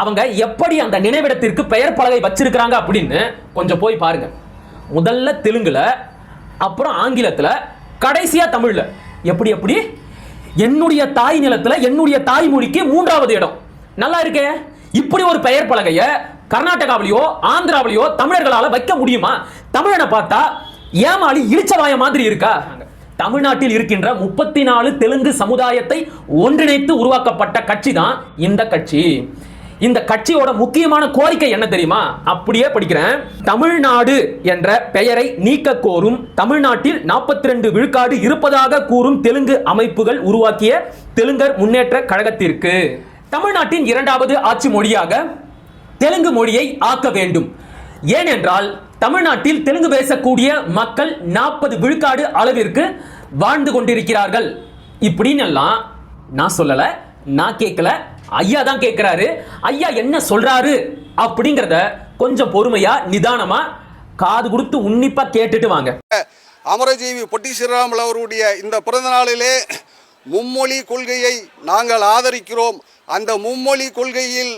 அவங்க எப்படி அந்த நினைவிடத்திற்கு பெயர் பலகை வச்சிருக்கிறாங்க அப்படின்னு கொஞ்சம் போய் பாருங்க. முதல்ல தெலுங்குல அப்புறம் ஆங்கிலத்துல கடைசியா தமிழ்ல. எப்படி எப்படி? என்னுடைய தாய் நிலத்துல என்னுடைய தாய்மொழிக்கு மூன்றாவது இடம். நல்லா இருக்கே? இப்படி ஒரு பெயர் பலகைய கர்நாடகாவிலேயோ ஆந்திராவிலேயோ தமிழர்களால வைக்க முடியுமா? தமிழனை பார்த்தா ஏமாளி இழிச்சவாய மாதிரி இருக்கா? தமிழ்நாட்டில் இருக்கின்ற முப்பத்தி நாலு தெலுங்கு சமுதாயத்தை ஒன்றிணைத்து உருவாக்கப்பட்ட கட்சி தான் இந்த கட்சி. இந்த கட்சியோட முக்கியமான கோரிக்கை என்ன தெரியுமா? அப்படியே படிக்கிறேன். தமிழ்நாடு என்ற பெயரை நீக்க கோரும் தமிழ்நாட்டில் 42 ரெண்டு விழுக்காடு இருப்பதாக கூறும் தெலுங்கு அமைப்புகள் உருவாக்கிய தெலுங்கர் முன்னேற்ற கழகத்திற்கு. தமிழ்நாட்டின் இரண்டாவது ஆட்சி மொழியாக தெலுங்கு மொழியை ஆக்க வேண்டும். ஏனென்றால் தமிழ்நாட்டில் தெலுங்கு பேசக்கூடிய மக்கள் நாற்பது விழுக்காடு அளவிற்கு வாழ்ந்து கொண்டிருக்கிறார்கள். இப்படின்னு எல்லாம் நான் சொல்லலை நான் கேட்கல ஐயா தான் கேட்கிறாரு ஐயா என்ன சொல்றாரு? அப்படிங்கறத கொஞ்சம் பொறுமையா நிதானமா காது கொடுத்து உன்னிப்பா கேட்டுட்டு வாங்க. அமரஜீவி பொட்டி ஸ்ரீராமுலு அவருடைய இந்த பிறந்த நாளிலே மும்மொழி கொள்கையை நாங்கள் ஆதரிக்கிறோம். அந்த மும்மொழி கொள்கையில்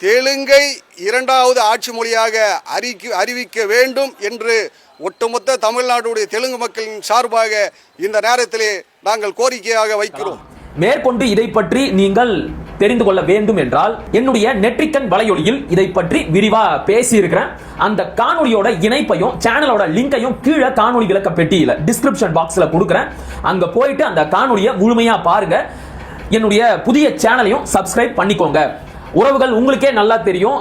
தெலுங்கை இரண்டாவது ஆட்சி மொழியாக அறிக்க அறிவிக்க வேண்டும் என்று ஒட்டுமொத்த தமிழ்நாட்டுடைய தெலுங்கு மக்களின் சார்பாக இந்த நேரத்திலே நாங்கள் கோரிக்கையாக வைக்கிறோம். மேற்கொண்டு இதை பற்றி நீங்கள் தெரிந்து கொள்ள வேண்டும் என்றால் என்னுடைய நெற்றிக்கன் வலையொலியில் இதை பற்றி விரிவா பேசி இருக்கிறேன் அந்த காணொலியோட இணைப்பையும் சேனலோட லிங்கையும் கீழே காணொலி விளக்க பெட்டியில டிஸ்கிரிப்ஷன் பாக்ஸ்ல கொடுக்குறேன். அங்க போயிட்டு அந்த காணொலியை முழுமையா பாருங்க. என்னுடைய புதிய சேனலையும் சப்ஸ்கிரைப் பண்ணிக்கோங்க. உறவுகள் உங்களுக்கே நல்லா தெரியும்.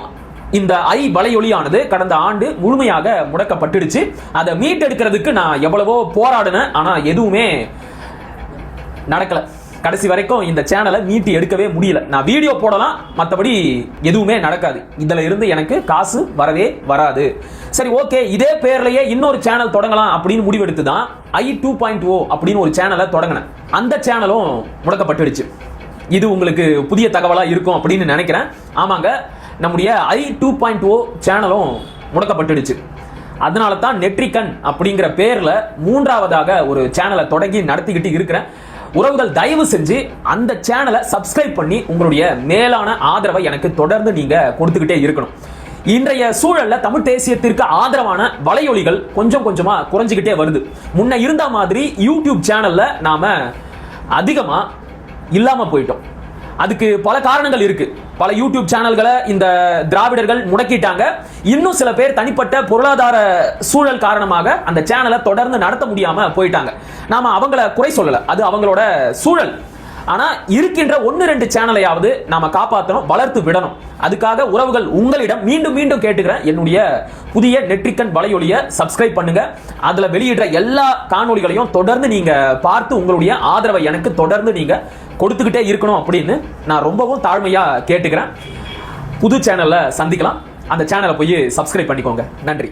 இந்த ஐ வலையொலியானது கடந்த ஆண்டு முழுமையாக முடக்கப்பட்டுடுச்சு. அதை மீட்டெடுக்கிறதுக்கு நான் எவ்வளவோ போராடினேன். ஆனால் எதுவுமே நடக்கலை. கடைசி வரைக்கும் இந்த சேனலை மீட்டி எடுக்கவே முடியல. நான் வீடியோ போடலாம் மற்றபடி எதுவுமே நடக்காது. இதில் இருந்து எனக்கு காசு வரவே வராது. சரி ஓகே இதே பேர்லயே இன்னொரு சேனல் தொடங்கலாம் அப்படின்னு முடிவெடுத்து தான் I two point O oh அப்படின்னு ஒரு சேனலை தொடங்கினேன். அந்த சேனலும் முடக்கப்பட்டுடுச்சு. இது உங்களுக்கு புதிய தகவலாக இருக்கும் அப்படின்னு நினைக்கிறேன். ஆமாங்க நம்முடைய ஐ டூ பாயிண்ட் ஓ சேனலும் முடக்கப்பட்டுடுச்சு. அதனால தான் நெட்ரிகன் அப்படிங்கிற பேரில் மூன்றாவதாக ஒரு சேனலை தொடங்கி நடத்திக்கிட்டு இருக்கிறேன். உறவுகள் தயவு செஞ்சு அந்த சேனலை சப்ஸ்கிரைப் பண்ணி உங்களுடைய மேலான ஆதரவை எனக்கு தொடர்ந்து நீங்க கொடுத்துக்கிட்டே இருக்கணும். இன்றைய சூழல்ல தமிழ் தேசியத்திற்கு ஆதரவான வலையொலிகள் கொஞ்சம் கொஞ்சமா குறைஞ்சுக்கிட்டே வருது. முன்ன இருந்த மாதிரி யூடியூப் சேனல்ல நாம அதிகமா இல்லாம போயிட்டோம். அதுக்கு பல காரணங்கள் இருக்கு. பல யூடியூப் சேனல்களை இந்த திராவிடர்கள் முடக்கிட்டாங்க. இன்னும் சில பேர் தனிப்பட்ட பொருளாதார சூழல் காரணமாக அந்த சேனலை தொடர்ந்து நடத்த முடியாம போயிட்டாங்க. நாம அவங்கள குறை சொல்லல. அது அவங்களோட சூழல். ஆனா இருக்கின்ற ஒன்னு ரெண்டு சேனலையாவது நாம காப்பாற்றணும் வளர்த்து விடணும். அதுக்காக உறவுகள் உங்களிடம் மீண்டும் மீண்டும் கேட்டுக்கிறேன். என்னுடைய புதிய நெட்ரிக்கன் வலையொலிய சப்ஸ்கிரைப் பண்ணுங்க. அதுல வெளியிடுற எல்லா காணொளிகளையும் தொடர்ந்து நீங்க பார்த்து உங்களுடைய ஆதரவை எனக்கு தொடர்ந்து நீங்க கொடுத்துக்கிட்டே இருக்கணும் அப்படின்னு நான் ரொம்பவும் தாழ்மையா கேட்டுக்கிறேன். புது சேனல்ல சந்திக்கலாம். அந்த சேனலை போய் சப்ஸ்கிரைப் பண்ணிக்கோங்க. நன்றி.